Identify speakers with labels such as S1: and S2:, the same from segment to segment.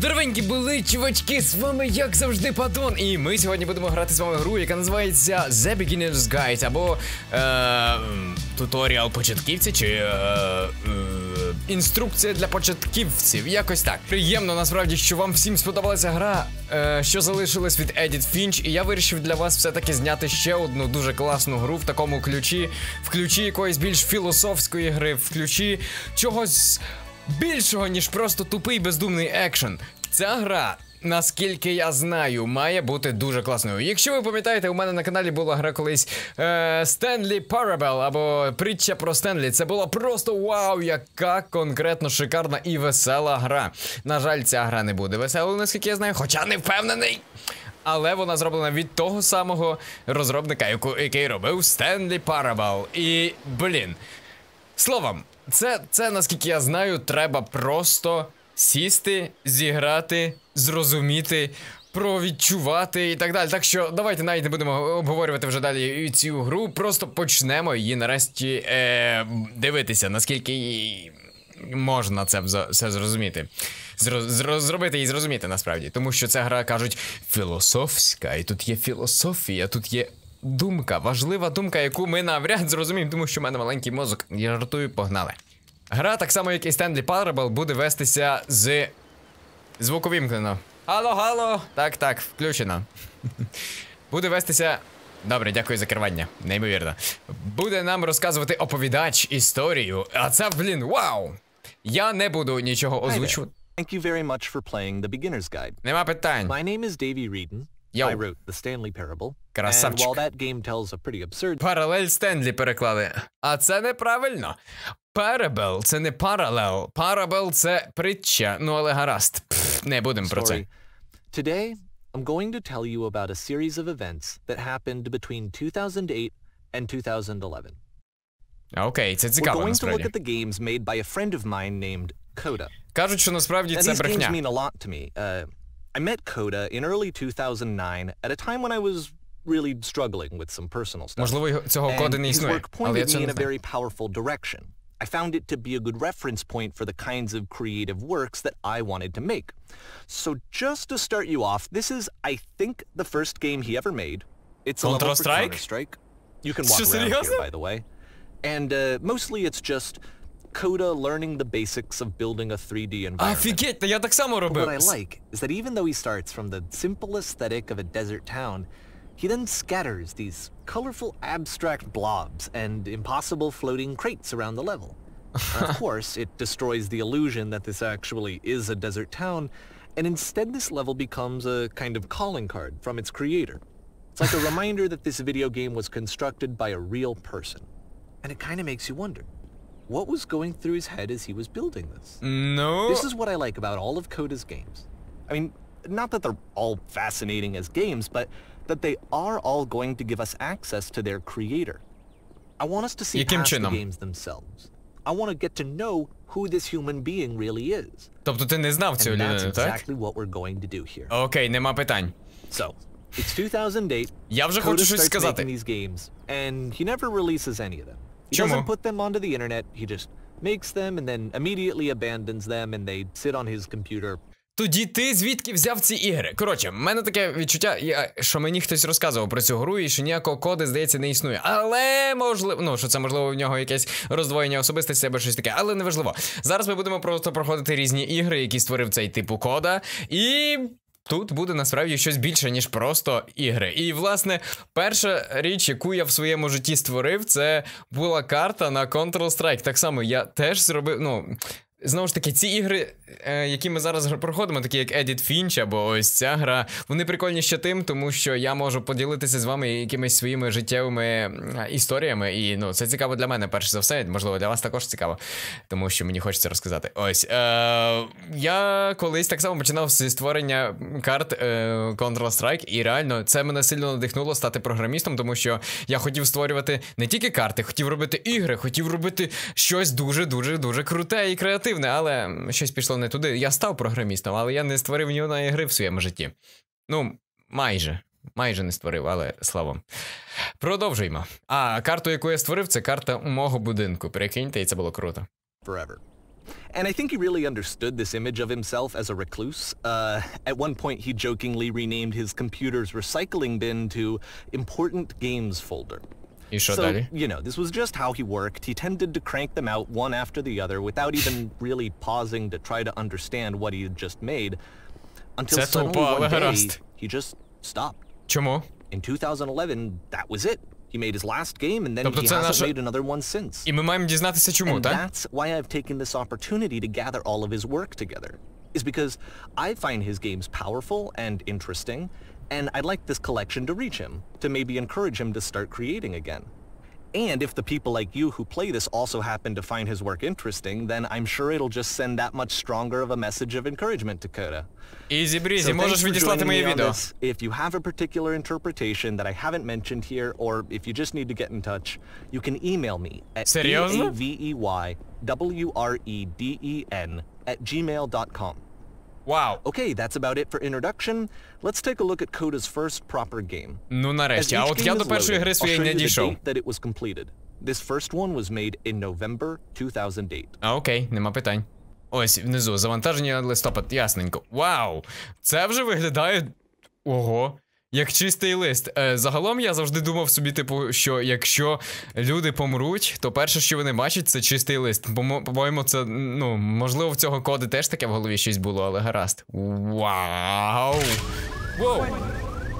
S1: Здоровенькі були, чувачки, з вами як завжди Падон. І ми сьогодні будемо грати з вами гру, яка називається The Beginner's Guide або е, туторіал початківця чи е, е, інструкція для початківців. Якось так. Приємно насправді, що вам всім сподобалася гра, е, що залишилась від Edit Finch. І я вирішив для вас все-таки зняти ще одну дуже класну гру в такому ключі, в ключі якоїсь більш філософської гри, в ключі чогось більшого, ніж просто тупий бездумний екшен. Ця гра. Наскільки я знаю, має бути дуже класною. Якщо ви пам'ятаєте, у мене на каналі була гра колись е, Stanley Parable або притча про Стенлі. Це було просто вау, яка конкретно шикарна і весела гра. На жаль, ця гра не буде веселою, наскільки я знаю, хоча не впевнений. Але вона зроблена від того самого розробника, який робив Stanley Parable. І блін. Словом, це, це наскільки я знаю, треба просто сісти, зіграти, зрозуміти, провідчувати і так далі. Так що давайте навіть не будемо обговорювати вже далі цю гру. Просто почнемо її нарешті е, дивитися, наскільки можна це все зрозуміти. Зро, зро, зробити і зрозуміти насправді. Тому що ця гра кажуть філософська, і тут є філософія, тут є думка, важлива думка, яку ми навряд зрозуміємо, тому що в мене маленький мозок. Я жартую, погнали. Гра, так само як і Stanley Parable, буде вестися з звуку вімкнено. Алло, алло! Так, так, включено. Буде вестися. Добре, дякую за керування. Неймовірно. Буде нам розказувати оповідач історію. А це, блін, вау! Я не буду нічого озвучувати.
S2: Thank you very much for playing the beginner's guide.
S1: Нема питань.
S2: My name is Davey Reedon.
S1: Yo.
S2: I wrote the Stanley Parable. And
S1: Красавчик.
S2: while that game tells a pretty absurd
S1: Паралель Стенлі переклали. А це неправильно. Парабел це не паралел. Парабел це притча. Ну але гаразд. Пф, не будемо про це.
S2: story, today I'm going to tell you about a series of events that happened between 2008 and 2011.
S1: А, Окей, це
S2: We're
S1: цікаво
S2: going to look
S1: насправді.
S2: at the games made by a friend of mine named Coda.
S1: Кажуть, що насправді
S2: Now,
S1: це
S2: these games
S1: брехня.
S2: mean a lot to me. Uh, I met Coda in early 2009 at a time when I was really struggling with some personal stuff.
S1: Можливо, його- цього коду
S2: And
S1: не
S2: his
S1: існує,
S2: work
S1: але я
S2: pointed me
S1: цього
S2: in
S1: не
S2: a
S1: знаю.
S2: very powerful direction. I found it to be a good reference point for the kinds of creative works that I wanted to make. So just to start you off, this is, I think, the first game he ever made. It's a level for
S1: Counter-Strike?
S2: Counter-Strike. You can walk
S1: Що,
S2: around
S1: серйозно?
S2: here, by the way. And uh, mostly it's just Coda learning the basics of building a 3D environment.
S1: Офігеть, та я так само
S2: What I
S1: робив.
S2: like is that even though he starts from the simple aesthetic of a desert town, he then scatters these colorful abstract blobs and impossible floating crates around the level. And of course, it destroys the illusion that this actually is a desert town, and instead this level becomes a kind of calling card from its creator. It's like a reminder that this video game was constructed by a real person. And it kind of makes you wonder, what was going through his head as he was building this?
S1: Ну,
S2: This is what I like about all of Coda's games. I mean, not that they're all fascinating as games, but that they are all going to give us access to their creator. I want us to see
S1: Яким
S2: past
S1: чином?
S2: the games themselves. I want to get to know who this human being really is.
S1: тобто ти не знав цю
S2: And that's
S1: людину, так?
S2: exactly what we're going to do here.
S1: Окей, нема питань.
S2: So, it's 2008.
S1: Я вже
S2: Coda
S1: хочу щось
S2: starts
S1: сказати.
S2: making these games, and he never releases any of them. He
S1: Чому?
S2: doesn't put them onto the internet. He just makes them and then immediately abandons them, and they sit on his computer
S1: Тоді ти звідки взяв ці ігри? Коротше, в мене таке відчуття, я- що мені хтось розказував про цю гру і що ніякого коди, здається, не існує. Але можливо, ну що це можливо в нього якесь роздвоєння особистості або щось таке, але неважливо. Зараз ми будемо просто проходити різні ігри, які створив цей типу кода, і. Тут буде насправді щось більше, ніж просто ігри. І, власне, перша річ, яку я в своєму житті створив, це була карта на Counter-Strike. Так само я теж зробив. Ну, Знову ж таки, ці ігри, е, які ми зараз проходимо, такі як Edit Finch або ось ця гра, вони прикольні ще тим, тому що я можу поділитися з вами якимись своїми життєвими історіями. І ну, це цікаво для мене, перш за все. Можливо, для вас також цікаво, тому що мені хочеться розказати. Ось е, я колись так само починав зі створення карт е, Counter-Strike, і реально це мене сильно надихнуло стати програмістом, тому що я хотів створювати не тільки карти, хотів робити ігри, хотів робити щось дуже дуже дуже круте і креативне, але щось пішло не туди. Я став програмістом, але я не створив ні одної гри в своєму житті. Ну, майже. Майже не створив, але словом. Продовжуємо. А карту, яку я створив, це карта мого будинку. Прикиньте, і це було круто.
S2: forever. And I think he really understood this image of himself as a recluse. Uh, at one point, he jokingly renamed his computer's recycling bin to Important Games Folder.
S1: І що
S2: So,
S1: далі?
S2: you know, this was just how he worked. He tended to crank them out one after the other without even really pausing to try to understand what he had just made. Until
S1: Це
S2: suddenly
S1: тупо, але
S2: one day,
S1: гаразд.
S2: he just stopped.
S1: Чому?
S2: In 2011, that was it. He made his last game and then
S1: Тобто
S2: he
S1: це
S2: hasn't
S1: наша-
S2: made another one since.
S1: І ми маємо дізнатися чому,
S2: And
S1: так?
S2: that's why I've taken this opportunity to gather all of his work together. Is because I find his games powerful and interesting, and I'd like this collection to reach him, to maybe encourage him to start creating again. And if the people like you who play this also happen to find his work interesting, then I'm sure it'll just send that much stronger of a message of encouragement to Coda.
S1: Ізі брізі,
S2: So
S1: можеш
S2: thanks for
S1: відіслати
S2: joining
S1: моє
S2: me on
S1: відео.
S2: this. If you have a particular interpretation that I haven't mentioned here, or if you just need to get in touch, you can email me at
S1: Серйозно?
S2: B-A-V-E-Y-W-R-E-D-E-N at gmail.com.
S1: Вау.
S2: Okay, that's about it for introduction. Let's take a look at Coda's first proper game.
S1: Ну нарешті. А от я до першої гри своєї не дійшов.
S2: that it was completed. This first one was made in November 2008.
S1: А окей, нема питань. Ось внизу завантаження листопад, ясненько. Вау! Це вже виглядає. Ого. Як чистий лист. Е, загалом я завжди думав собі, типу, що якщо люди помруть, то перше, що вони бачать, це чистий лист. По- По-моєму, це, ну, можливо, в цього коди теж таке в голові щось було, але гаразд. Вау! Воу!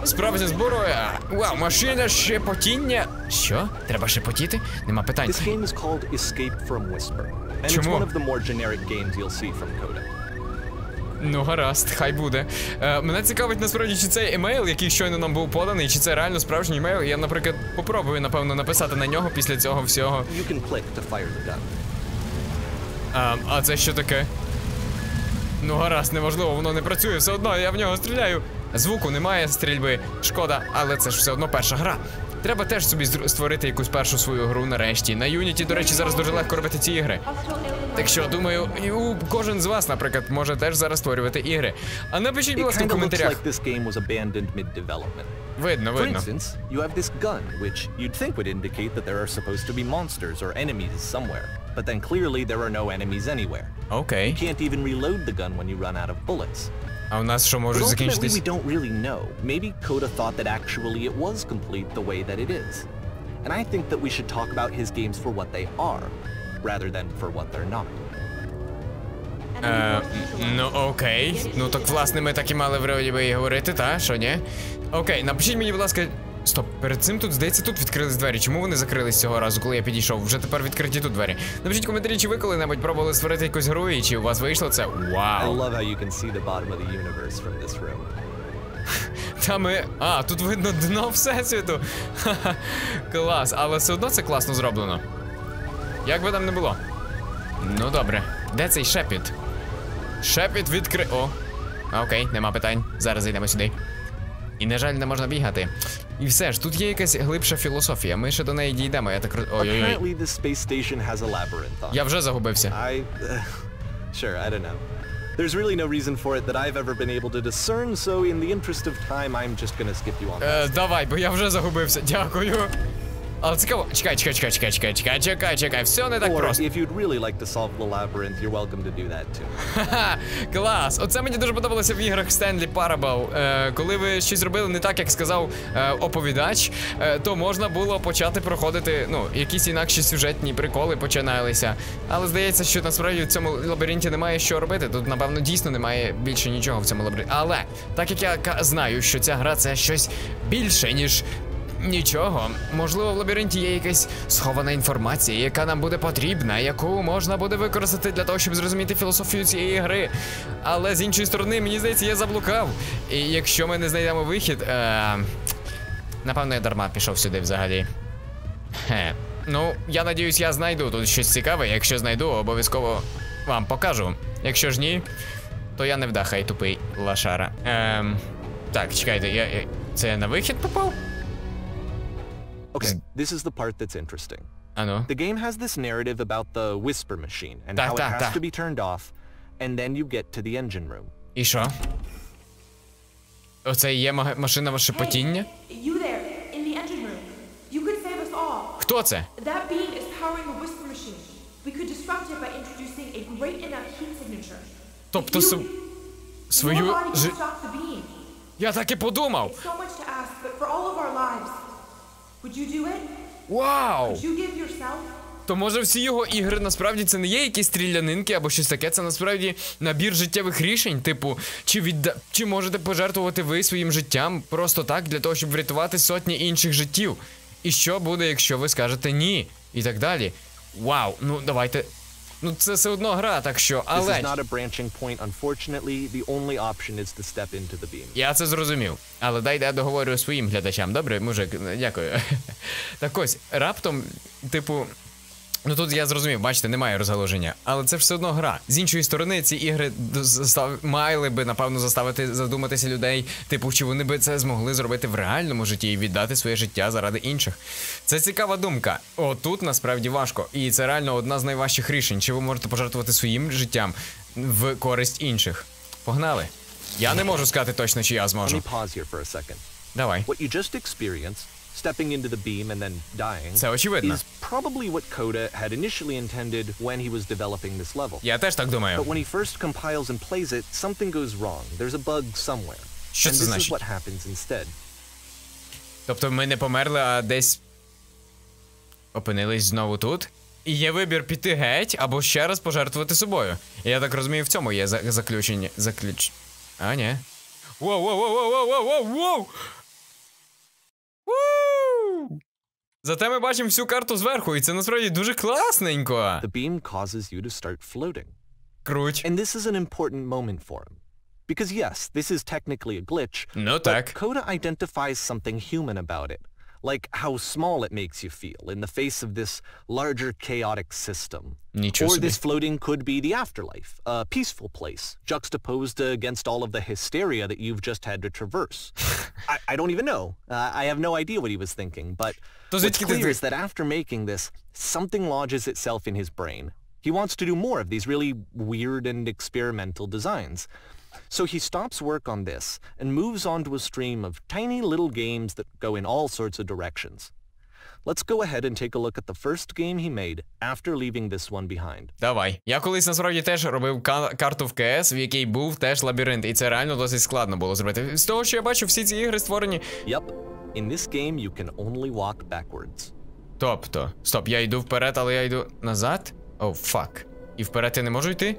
S1: Справжня зброя! Вау, машина шепотіння! Що? Треба шепотіти? Нема питань.
S2: This game is called Escape from Whisper, and it's one of the more generic games you'll see from Coda.
S1: Ну, гаразд, хай буде. Е, мене цікавить насправді, чи цей емейл, який щойно нам був поданий, чи це реально справжній емейл. Я, наприклад, попробую, напевно, написати на нього після цього всього.
S2: You can click to fire the gun.
S1: А, а це що таке? Ну, гаразд, неважливо, воно не працює, все одно я в нього стріляю. Звуку немає стрільби, шкода, але це ж все одно перша гра. Треба теж собі створити якусь першу свою гру нарешті. На Unity, до речі, зараз дуже легко робити ці ігри. Так що, думаю, і у кожен з вас, наприклад, може теж зараз створювати ігри. А напишіть, будь ласка, в коментарях.
S2: mid-development.
S1: Видно,
S2: For instance, you have this gun, which you'd think would indicate that there are supposed to be monsters or enemies somewhere. But then clearly there are no enemies anywhere.
S1: Окей.
S2: You can't even reload the gun when you run out of bullets.
S1: А у нас що
S2: But
S1: може
S2: ultimately
S1: закінчитись?
S2: we don't really know. Maybe Coda thought that actually it was complete the way that it is. And I think that we should talk about his games for what they are, rather than for what they're not.
S1: Е, ну окей. Ну так власне ми так і мали вроді би і говорити, та? Що ні? Окей, напишіть мені, будь ласка. Стоп, перед цим тут, здається, тут відкрились двері. Чому вони закрились цього разу, коли я підійшов? Вже тепер відкриті тут двері. Напишіть в коментарі, чи ви коли-небудь пробували створити якусь гру, і чи у вас вийшло це? Вау! Та ми. А, тут видно дно всесвіту. Ха-ха. Клас, але все одно це класно зроблено. Як би там не було. Ну добре. Де цей шепіт? Шепіт відкри. О. Окей, нема питань. Зараз зайдемо сюди. І, на жаль, не можна бігати. І все ж, тут є якась глибша філософія. Ми ще до неї дійдемо. Я так Ой-ой-ой. Я вже загубився.
S2: I... Uh, sure, I don't know. There's really no reason for it that I've ever been able to discern, so in the interest of time, I'm just gonna skip you on.
S1: Е, давай, бо я вже загубився. Дякую. Але цікаво. Чекай, чекай, чекай, чекай, чекай, чекай, чекай, чекай. Все не так просто.
S2: if you'd really like to solve the labyrinth, you're welcome to do that too.
S1: Ха, клас! Оце мені дуже подобалося в іграх Stanley Parable. Е, коли ви щось зробили не так, як сказав е, оповідач, е, то можна було почати проходити, ну, якісь інакші сюжетні приколи починалися. Але здається, що насправді в цьому лабіринті немає що робити. Тут, напевно, дійсно немає більше нічого в цьому лабіринті. Але так як я знаю, що ця гра це щось більше, ніж. Нічого, можливо, в лабіринті є якась схована інформація, яка нам буде потрібна, яку можна буде використати для того, щоб зрозуміти філософію цієї гри. Але з іншої сторони, мені здається, я заблукав. І якщо ми не знайдемо вихід, е... напевно, я дарма пішов сюди взагалі. Хе. Ну, я надіюсь, я знайду тут щось цікаве. Якщо знайду, обов'язково вам покажу. Якщо ж ні, то я не вдаха і тупий лашара. Ем... Так, чекайте, я- Це я на вихід попав?
S2: Okay, this is the part that's interesting.
S1: Ану.
S2: The game has this narrative about the whisper machine and
S1: Ta-
S2: how it
S1: ta-
S2: has
S1: ta.
S2: to be turned off, and then you get to the engine room.
S1: І що? Оце і є ма- машина шепотіння?
S3: Hey, you there, in the engine room. You could save us all.
S1: Хто це?
S3: That beam is powering the whisper machine. We could distract disrupt it by introducing a great enough heat signature.
S1: Тобто
S3: If you-
S1: св-
S3: your
S1: свою
S3: body
S1: жи...
S3: will stop the beam.
S1: Я так і подумав.
S3: It's so much to ask, but for all of our lives, would you do it?
S1: Вау!
S3: Would you give yourself?
S1: То може всі його ігри насправді це не є якісь стрілянинки або щось таке, це насправді набір життєвих рішень. Типу, чи відда... чи можете пожертвувати ви своїм життям просто так для того, щоб врятувати сотні інших життів? І що буде, якщо ви скажете ні? І так далі. Вау, ну давайте. Ну це все одно гра, так що, але. Я це зрозумів. Але дайте я договорю своїм глядачам. Добре, мужик, дякую. Так ось, раптом, типу. Ну тут я зрозумів, бачите, немає розгалуження. Але це ж все одно гра. З іншої сторони, ці ігри застав... мали би, напевно, заставити задуматися людей, типу, чи вони би це змогли зробити в реальному житті і віддати своє життя заради інших. Це цікава думка. О, тут насправді важко. І це реально одна з найважчих рішень. Чи ви можете пожертвувати своїм життям в користь інших? Погнали. Я не можу сказати точно, чи я зможу. Давай.
S2: Stepping into the beam and then dying,
S1: Це очевидно.
S2: is probably what Coda had initially intended when he was developing this level.
S1: Я теж так думаю.
S2: But when he first compiles and plays it, something goes wrong. There's a bug somewhere.
S1: Що
S2: and
S1: це
S2: this is what happens instead.
S1: Тобто ми не померли, а десь опинились знову тут. І є вибір піти геть або ще раз пожертвувати собою. І я так розумію, в цьому є заключення. Заключ. А, ні. Воу, воу, воу, воу, воу, воу, воу, воу! Зате ми бачимо всю карту зверху, і це насправді дуже класненько.
S2: The beam causes you to start floating.
S1: Круть.
S2: And this is an important moment for him. Because yes, this is technically a glitch,
S1: Ну
S2: but
S1: так.
S2: Coda identifies something human about it. like how small it makes you feel in the face of this larger chaotic system. Or this floating could be the afterlife, a peaceful place, juxtaposed against all of the hysteria that you've just had to traverse. I, I, don't even know. Uh, I have no idea what he was thinking, but what's clear is that after making this, something lodges itself in his brain. He wants to do more of these really weird and experimental designs. So he stops work on this and moves on to a stream of tiny little games that go in all sorts of directions. Let's go ahead and take a look at the first game he made after leaving this one behind.
S1: Давай. Я колись насправді теж робив ка- карту в КС, в якій був теж лабіринт, і це реально досить складно було зробити. З того, що я бачу, всі ці ігри створені.
S2: Yep, in this game you can only walk backwards.
S1: Тобто, стоп, я йду вперед, але я йду назад? О, фак. І вперед я не можу йти?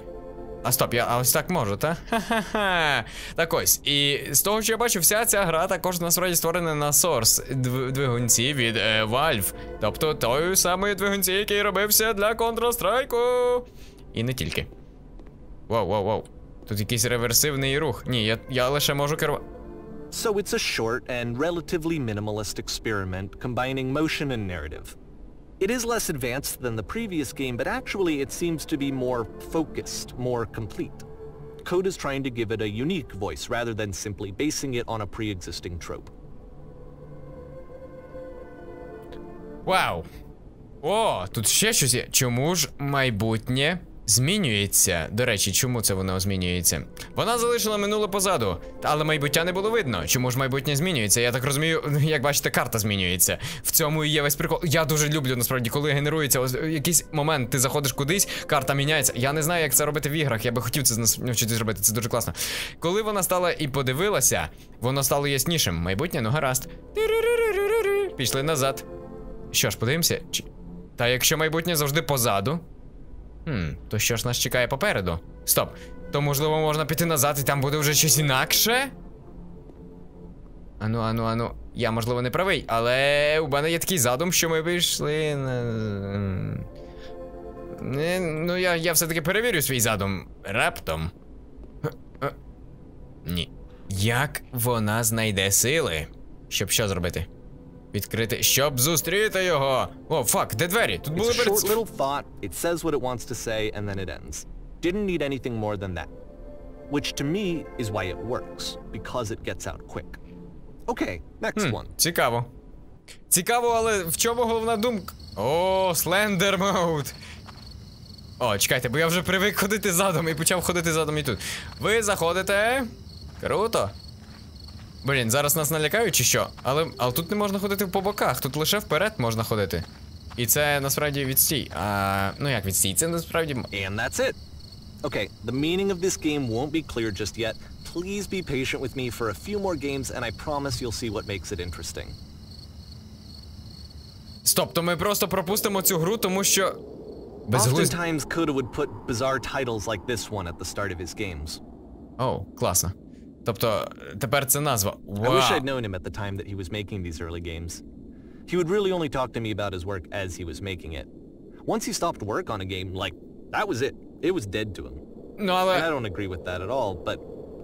S1: А стоп, я а ось так можу, та? Ха-ха-ха. Так ось. І з того, що я бачу, вся ця гра також насправді створена на Source двигунці від е, Valve. Тобто той самий двигунці, який робився для Counter-Strike. І не тільки. Воу, воу, воу. Тут якийсь реверсивний рух. Ні, я, я лише можу керувати.
S2: So it's a short and relatively minimalist experiment combining motion and narrative. It is less advanced than the previous game, but actually it seems to be more focused, more complete. Code is trying to give it a unique voice rather than simply basing it on a pre-existing trope.
S1: Вау! О, тут ще щось є. Чому ж майбутнє змінюється? До речі, чому це воно змінюється? Вона залишила минуле позаду, але майбуття не було видно. Чому ж майбутнє змінюється? Я так розумію, як бачите, карта змінюється. В цьому і є весь прикол. Я дуже люблю насправді, коли генерується ось якийсь момент, ти заходиш кудись, карта міняється. Я не знаю, як це робити в іграх. Я би хотів це навчитись робити. Це дуже класно. Коли вона стала і подивилася, воно стало яснішим. Майбутнє, ну гаразд. Пішли назад. Що ж, подивимося? Та якщо майбутнє завжди позаду. Хм, то що ж нас чекає попереду? Стоп. То можливо можна піти назад і там буде вже щось інакше? Ану, ану, ану. Я можливо не правий, але у мене є такий задум, що ми пішли на. Не, ну я, я все-таки перевірю свій задум раптом. Ні. Як вона знайде сили? Щоб що зробити? Відкрити, щоб зустріти його. О, фак, де двері? Тут були перед...
S2: little thought, it says what it wants to say, and then it ends. Didn't need anything more than that. Which to me is why it works, because it gets out quick. Okay, next one.
S1: Цікаво. Цікаво, але в чому головна думка? О, слендер моуд. О, чекайте, бо я вже привик ходити задом і почав ходити задом і тут. Ви заходите. Круто. Блін, зараз нас налякають чи що? Але, але тут не можна ходити по боках, тут лише вперед можна ходити. І це насправді відстій. А, ну як відстій? Це насправді.
S2: And that's it. Okay, the meaning of this game won't be clear just yet. Please be patient with me for a few more games, and I promise you'll see what makes it interesting.
S1: Стоп, то ми просто пропустимо цю гру, тому що. Безглуздо.
S2: Oftentimes, Coda would put bizarre titles like this one at the start of his games.
S1: Оу, класно. Тобто, тепер це назва.
S2: I wish I'd known him at the time that he was making these early games. He would really only talk to me about his work as he was making it. Once he stopped work on a game, like, that was it. It was dead to him.
S1: Ну
S2: And I don't agree with that at all, but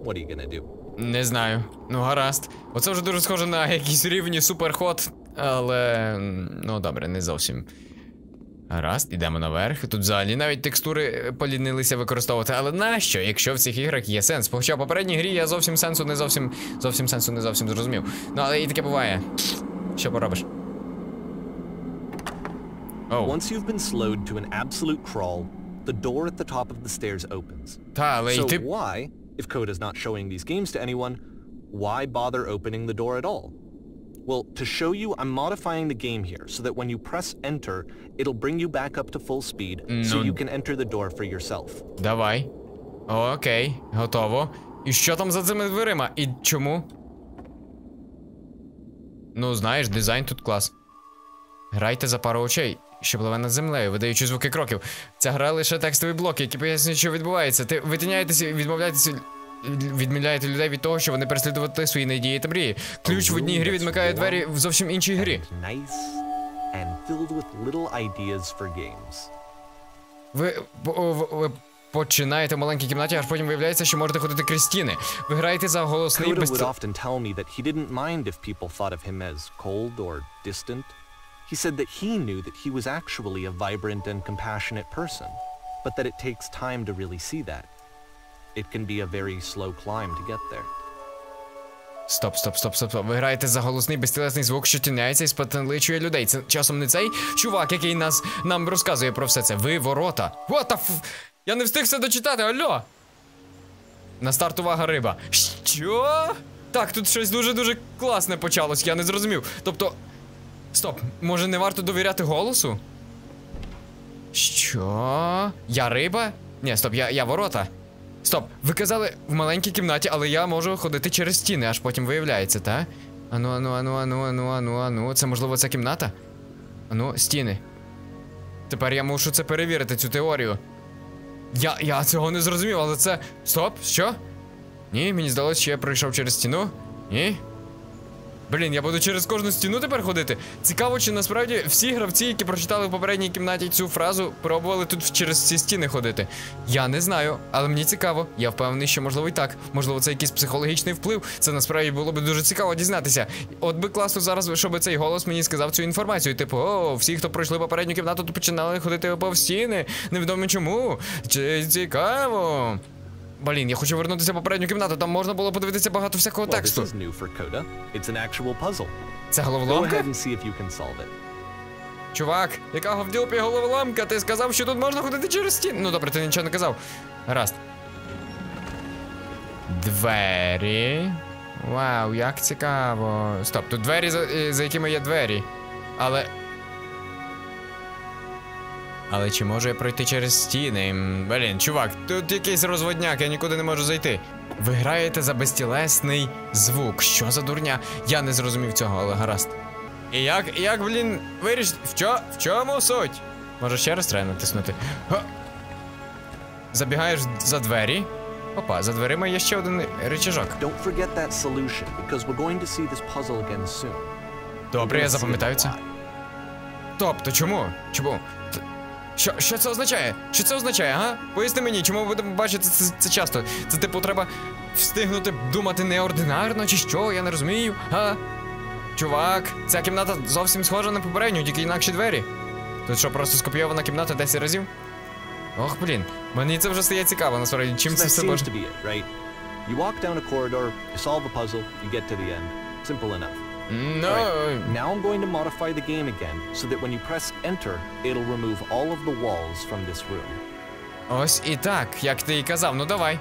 S2: what are you gonna do?
S1: Не знаю. Ну гаразд. Оце вже дуже схоже на якісь рівні суперход, але. Ну добре, не зовсім. Гаразд, ідемо наверх. Тут взагалі навіть текстури е, полінилися використовувати. Але нащо, якщо в цих іграх є сенс? Хоча в попередній грі я зовсім сенсу не зовсім зовсім сенсу не зовсім зрозумів. Ну але і таке буває. Що поробиш? Оу. Та, але
S2: So
S1: йти.
S2: why, if Coda's not showing these games to anyone, why bother opening the door at all? Well, to show you, I'm modifying the game here so that when you press enter, it'll bring you back up to full speed so you can enter the door for yourself.
S1: Давай. Окей, готово. І що там за цими дверима? І чому? Ну, знаєш, дизайн тут клас. Грайте за пару очей, що пливе над землею, видаючи звуки кроків. Ця гра лише текстові блоки, які пояснюють, що відбувається. Ти витиняєтеся, відмовляєтеся. Відмовляєте людей від того, що вони переслідувати свої надії та мрії. Ключ в одній грі відмикає двері в зовсім іншій грі. Ви, ви, ви починаєте в маленькій кімнаті, аж потім виявляється, що можете ходити крізь стіни. Ви граєте за голосний
S2: Coda
S1: без...
S2: would often tell me that he didn't mind if people thought of him as cold or distant. He said that he knew that he was actually a vibrant and compassionate person, but that it takes time to really see that. It can be a very slow climb to get there.
S1: Стоп, стоп, стоп, стоп, стоп. Ви граєте за голосний безтілесний звук, що тіняється і спотеличує людей. Це часом не цей чувак, який нас нам розказує про все це. Ви ворота. What the f... Я не встиг все дочитати, алло! На старт увага риба. Що? Так, тут щось дуже-дуже класне почалось, я не зрозумів. Тобто. Стоп, може не варто довіряти голосу? Що? Я риба? Ні, стоп, я, я ворота. Стоп, ви казали в маленькій кімнаті, але я можу ходити через стіни, аж потім виявляється, та? Ану, ану, ану, ану, ану, ану, ану. Це можливо ця кімната? Ану, стіни. Тепер я мушу це перевірити, цю теорію. Я, я цього не зрозумів, але це. Стоп, що? Ні, мені здалося, що я пройшов через стіну. Ні? Блін, я буду через кожну стіну тепер ходити. Цікаво, чи насправді всі гравці, які прочитали в попередній кімнаті цю фразу, пробували тут через ці стіни ходити. Я не знаю, але мені цікаво. Я впевнений, що можливо і так. Можливо, це якийсь психологічний вплив. Це насправді було б дуже цікаво дізнатися. От би класно зараз, щоб цей голос мені сказав цю інформацію. Типу, о, всі, хто пройшли попередню кімнату, то починали ходити по стіни. Невідомо чому. Чи цікаво. Блін, я хочу вернутися в попередню кімнату, там можна було подивитися багато всякого тексту. Це головоломка? Чувак, яка ділпі головоломка? Ти сказав, що тут можна ходити через стіни. Ну добре, ти нічого не казав. Гаразд. Двері. Вау, як цікаво. Стоп, тут двері, за, е, за якими є двері. Але. Але чи можу я пройти через стіни? Блін, чувак, тут якийсь розводняк, я нікуди не можу зайти. Ви граєте за безтілесний звук. Що за дурня? Я не зрозумів цього, але гаразд. І як, як, блін, вирішити? В, чо, в чому суть? Може ще раз треба натиснути. Га. Забігаєш за двері. Опа, за дверима є ще один речажок. Добре, я запам'ятаю це. Тобто, чому? Чому? Що, що це означає? Що це означає, га? Поясни мені, чому ми будемо бачити це, це часто? Це типу треба встигнути думати неординарно, чи що? Я не розумію, га? Чувак, ця кімната зовсім схожа на попередню, тільки інакші двері. Тут що, просто скопійована кімната 10 разів? Ох, блін, мені це вже стає цікаво, насправді, чим це все може.
S2: You walk down a corridor, you solve a puzzle, you get to the end. Simple enough.
S1: Ну,
S2: Alright, now I'm going to modify the game again so that when you press enter, it'll remove all of the walls from this room.
S1: ось і так, як ти і казав, ну давай.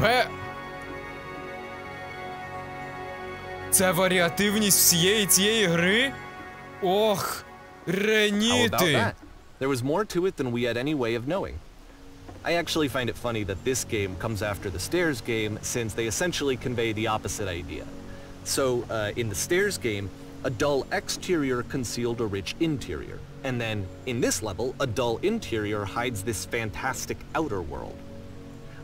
S1: Б. Це варіативність всієї цієї гри? Ох. Реніти!
S2: There was more to it than we had any way of knowing. I actually find it funny that this game comes after the Stairs game since they essentially convey the opposite idea. So, uh, in the Stairs game, a dull exterior concealed a rich interior. And then, in this level, a dull interior hides this fantastic outer world.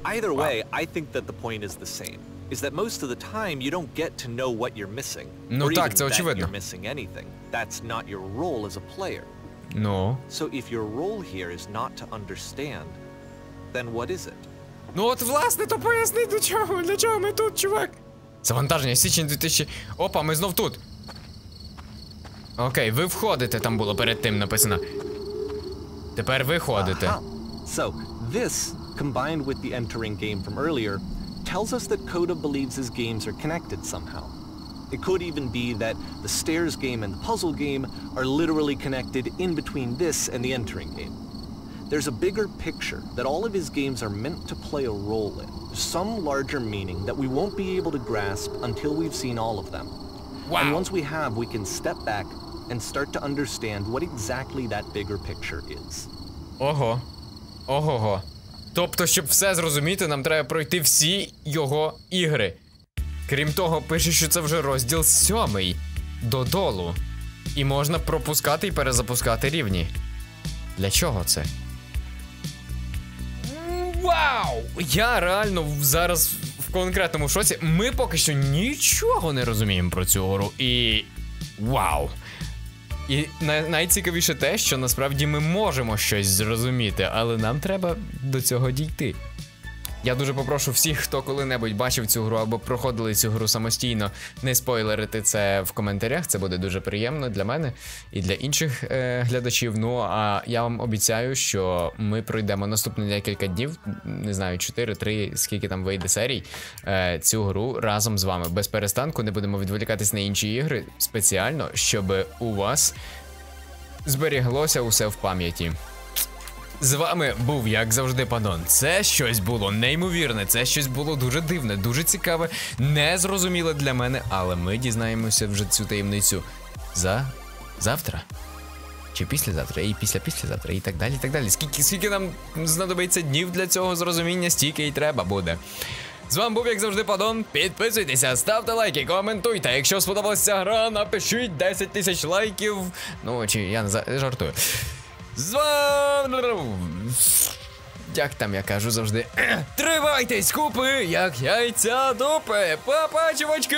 S2: Either way, I think that the point is the same. Is that most of the time you don't get to know what you're missing.
S1: Ну
S2: or
S1: так,
S2: even
S1: це
S2: that
S1: очевидно.
S2: you're missing anything. That's not your role as a player.
S1: Ну.
S2: So if your role here is not to understand, then what is it?
S1: Ну от власне, то поясни до чого, для чого ми тут, чувак. Завантаження, січень 2000. Опа, ми знов тут. Окей, ви входите, там було перед тим написано. Тепер ви ходите.
S2: Aha. So this, combined with the entering game from earlier, tells us that Coda believes his games are connected somehow. It could even be that the stairs game and the puzzle game are literally connected in between this and the entering game. There's a bigger picture that all of his games are meant to play a role in, some larger meaning that we won't be able to grasp until we've seen all of them.
S1: Wow.
S2: And once we have, we can step back and start to understand what exactly that bigger picture is.
S1: Ого. Ого-го. Тобто, щоб все зрозуміти, нам треба пройти всі його ігри. Крім того, пише, що це вже розділ сьомий додолу. І можна пропускати і перезапускати рівні. Для чого це? Вау! Я реально зараз в конкретному шоці. Ми поки що нічого не розуміємо про цю гору. І. Вау! І най- найцікавіше те, що насправді ми можемо щось зрозуміти, але нам треба до цього дійти. Я дуже попрошу всіх, хто коли-небудь бачив цю гру або проходили цю гру самостійно, не спойлерити це в коментарях. Це буде дуже приємно для мене і для інших е, глядачів. Ну а я вам обіцяю, що ми пройдемо наступні декілька днів, не знаю, 4-3, скільки там вийде серій, е, цю гру разом з вами. Без перестанку не будемо відволікатись на інші ігри спеціально, щоб у вас зберіглося усе в пам'яті. З вами був, як завжди, Панон. Це щось було неймовірне, це щось було дуже дивне, дуже цікаве, незрозуміле для мене, але ми дізнаємося вже цю таємницю за завтра. Чи післязавтра, і після післязавтра, і так далі. і так далі. Скільки, скільки нам знадобиться днів для цього зрозуміння, стільки і треба буде. З вами був, як завжди, Падон. Підписуйтеся, ставте лайки, коментуйте. Якщо сподобалася гра, напишіть 10 тисяч лайків. Ну, чи я не жартую. З. Як там я кажу завжди. Тривайтесь, купи, як яйця дупи. Папа, чувачки!